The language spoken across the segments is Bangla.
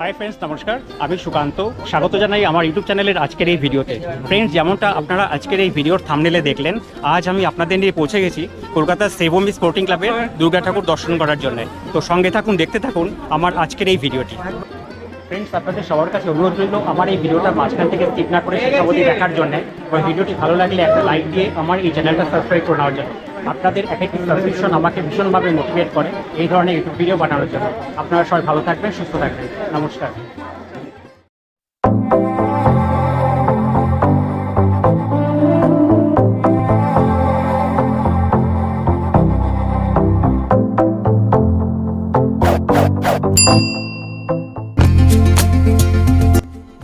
হাই ফ্রেন্ডস নমস্কার। আমি সুকান্ত। স্বাগত জানাই আমার ইউটিউব চ্যানেলের আজকের এই ভিডিওতে। ফ্রেন্ডস যেমনটা আপনারা আজকের এই ভিডিওর থামনেলে দেখলেন, আজ আমি আপনাদের নিয়ে পৌঁছে গেছি কলকাতার সেভমি স্পোর্টিং ক্লাবের দুর্গা ঠাকুর দর্শন করার জন্য। তো সঙ্গে থাকুন, দেখতে থাকুন আমার আজকের এই ভিডিওটি। ফ্রেন্ডস আপনাদের সবার কাছে অনুরোধ রইল, আমার এই ভিডিওটা মাঝখান থেকে স্কিপ না করে শেষ অবধি দেখার জন্য। এবং ভিডিওটি ভালো লাগলে একটা লাইক দিয়ে আমার এই চ্যানেলটা সাবস্ক্রাইব করে নেওয়ার জন্য। আপনাদের এক একটি সাবস্ক্রিপশন আমাকে ভীষণভাবে মোটিভেট করে এই ধরনের ইউটিউব ভিডিও বানানোর জন্য। আপনারা সবাই ভালো থাকবেন, সুস্থ থাকবেন। নমস্কার।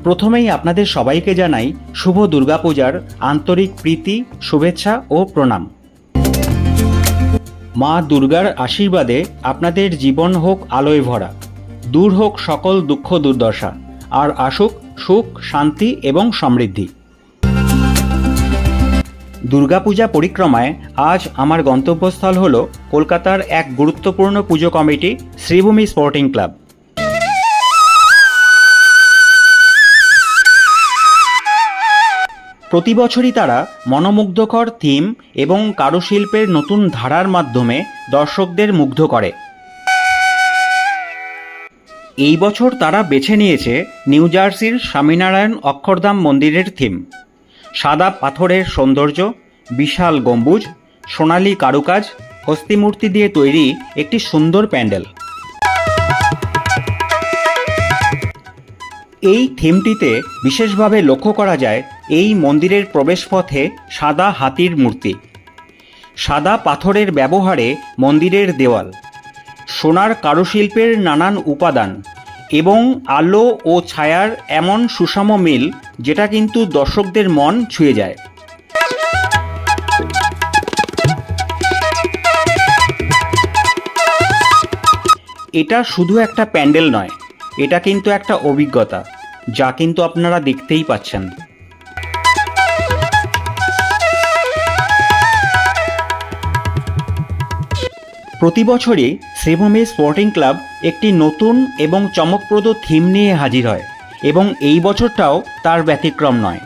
প্রথমেই আপনাদের সবাইকে জানাই শুভ দুর্গাপূজার আন্তরিক প্রীতি, শুভেচ্ছা ও প্রণাম। মা দুর্গার আশীর্বাদে আপনাদের জীবন হোক আলোয় ভরা, দূর হোক সকল দুঃখ দুর্দশা, আর আসুক সুখ, শান্তি এবং সমৃদ্ধি। দুর্গাপূজা পরিক্রমায় আজ আমার গন্তব্যস্থল হল কলকাতার এক গুরুত্বপূর্ণ পুজো কমিটি, শ্রীভূমি স্পোর্টিং ক্লাব। প্রতি বছরই তারা মনোমুগ্ধকর থিম এবং কারুশিল্পের নতুন ধারার মাধ্যমে দর্শকদের মুগ্ধ করে। এই বছর তারা বেছে নিয়েছে নিউ জার্সির স্বামীনারায়ণ অক্ষরধাম মন্দিরের থিম। সাদা পাথরের সৌন্দর্য, বিশাল গম্বুজ, সোনালি কারুকাজ, হস্তিমূর্তি দিয়ে তৈরি একটি সুন্দর প্যান্ডেল। এই থিমটিতে বিশেষভাবে লক্ষ্য করা যায় এই মন্দিরের প্রবেশপথে সাদা হাতির মূর্তি। সাদা পাথরের ব্যবহারে মন্দিরের দেওয়াল। সোনার কারুশিল্পের নানান উপাদান এবং আলো ও ছায়ার এমন সুষম মিল যেটা কিন্তু দর্শকদের মন ছুঁয়ে যায়। এটা শুধু একটা প্যান্ডেল নয়, এটা কিন্তু একটা অভিজ্ঞতা, যা কিন্তু আপনারা দেখতেই পাচ্ছেন। প্রতি বছরই শ্রীভূমি স্পোর্টিং ক্লাব একটি নতুন এবং চমকপ্রদ থিম নিয়ে হাজির হয় এবং এই বছরটাও তার ব্যতিক্রম নয়।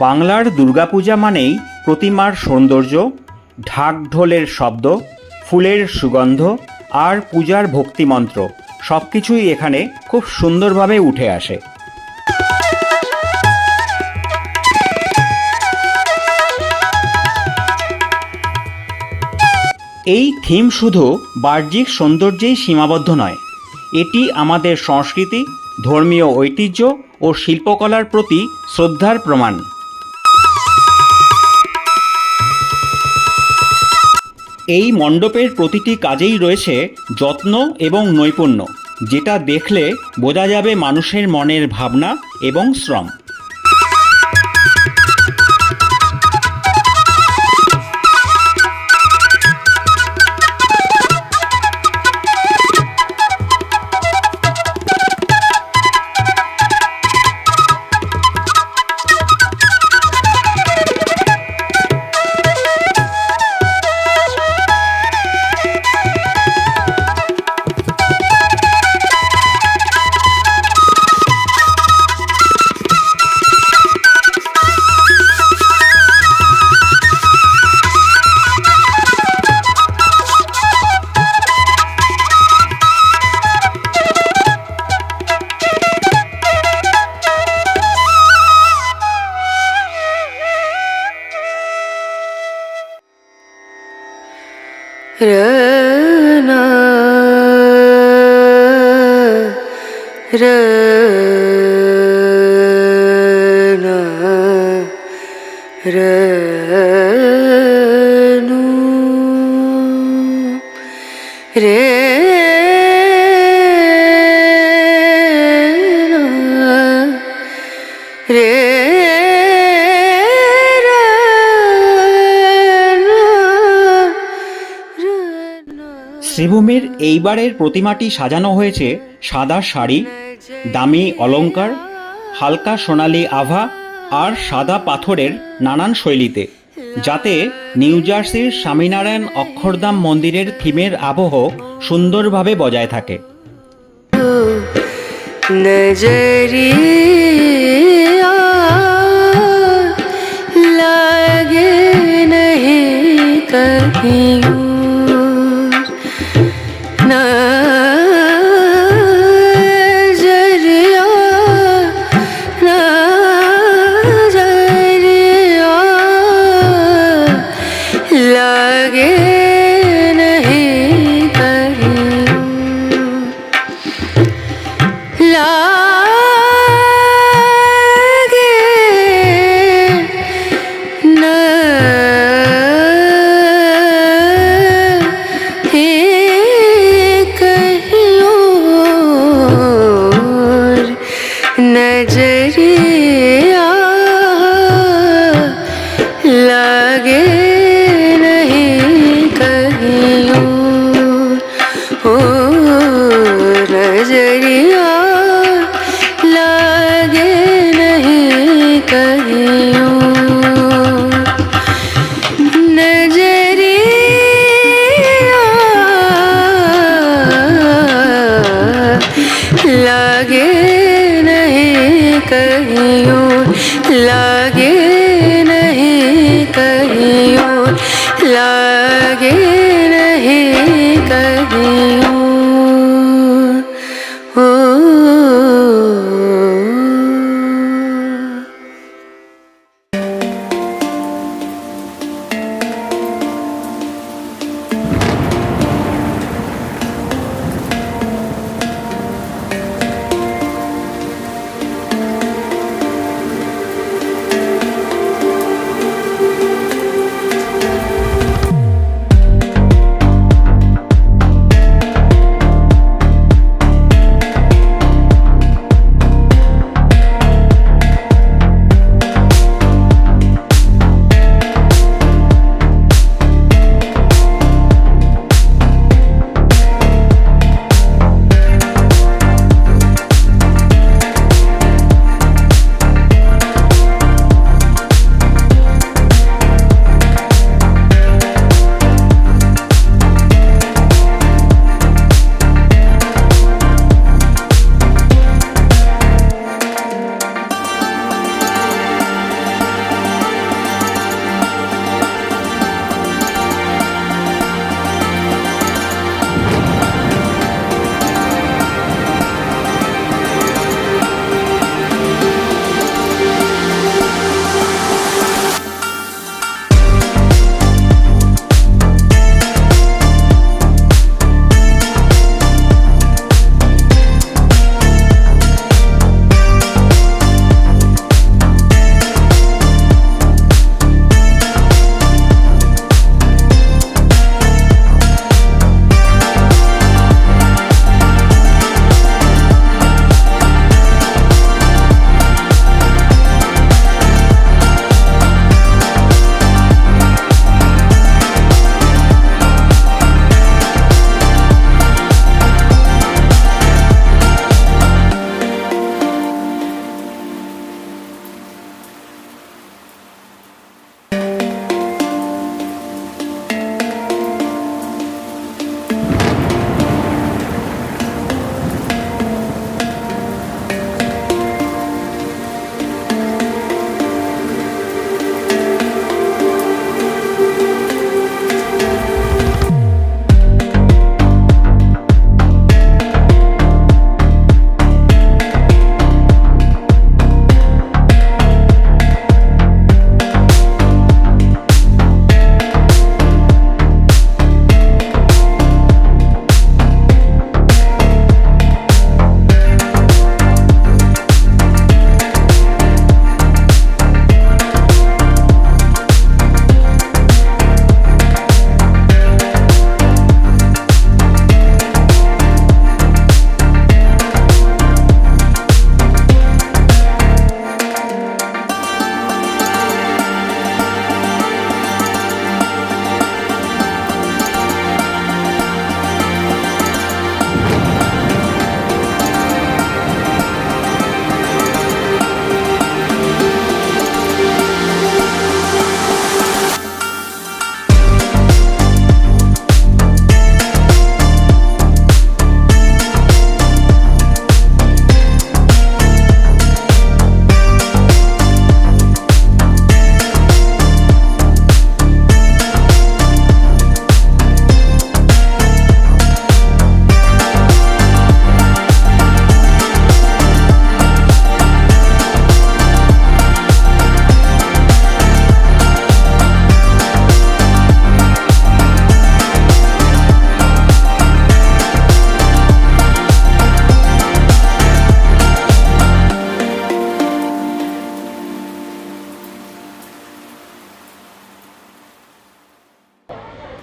বাংলার দুর্গাপূজা মানেই প্রতিমার সৌন্দর্য, ঢাক ঢোলের শব্দ, ফুলের সুগন্ধ আর পূজার ভক্তিমন্ত্র সব কিছুই এখানে খুব সুন্দরভাবে উঠে আসে। এই থিম শুধু বাহ্যিক সৌন্দর্যেই সীমাবদ্ধ নয়, এটি আমাদের সংস্কৃতি, ধর্মীয় ঐতিহ্য ও শিল্পকলার প্রতি শ্রদ্ধার প্রমাণ। এই মণ্ডপের প্রতিটি কাজেই রয়েছে যত্ন এবং নৈপুণ্য, যেটা দেখলে বোঝা যাবে মানুষের মনের ভাবনা এবং শ্রম। Rana Rana Ranu Rena বীরভূমের এইবারের প্রতিমাটি সাজানো হয়েছে সাদা শাড়ি, দামি অলঙ্কার হালকা সোনালি আভা আর সাদা পাথরের নানান শৈলীতে, যাতে নিউ জার্সির স্বামীনারায়ণ অক্ষরধাম মন্দিরের থিমের আবহ সুন্দরভাবে বজায় থাকে। লাগে नजरी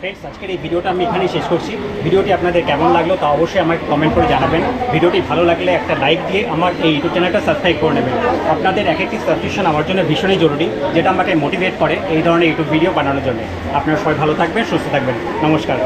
আজকের এই ভিডিওটা আমি এখানেই শেষ করছি। ভিডিওটি আপনাদের কেমন লাগল তা অবশ্যই আমাকে কমেন্ট করে জানাবেন। ভিডিওটি ভালো লাগলে একটা লাইক দিয়ে আমার এই ইউটিউব চ্যানেলটা সাবস্ক্রাইব করে নেবেন। আপনাদের এক একটি সাবস্ক্রিপশন আমার জন্য ভীষণই জরুরি, যেটা আমাকে মোটিভেট করে এই ধরনের ইউটিউব ভিডিও বানানোর জন্য। আপনারা সবাই ভালো থাকবেন, সুস্থ থাকবেন। নমস্কার।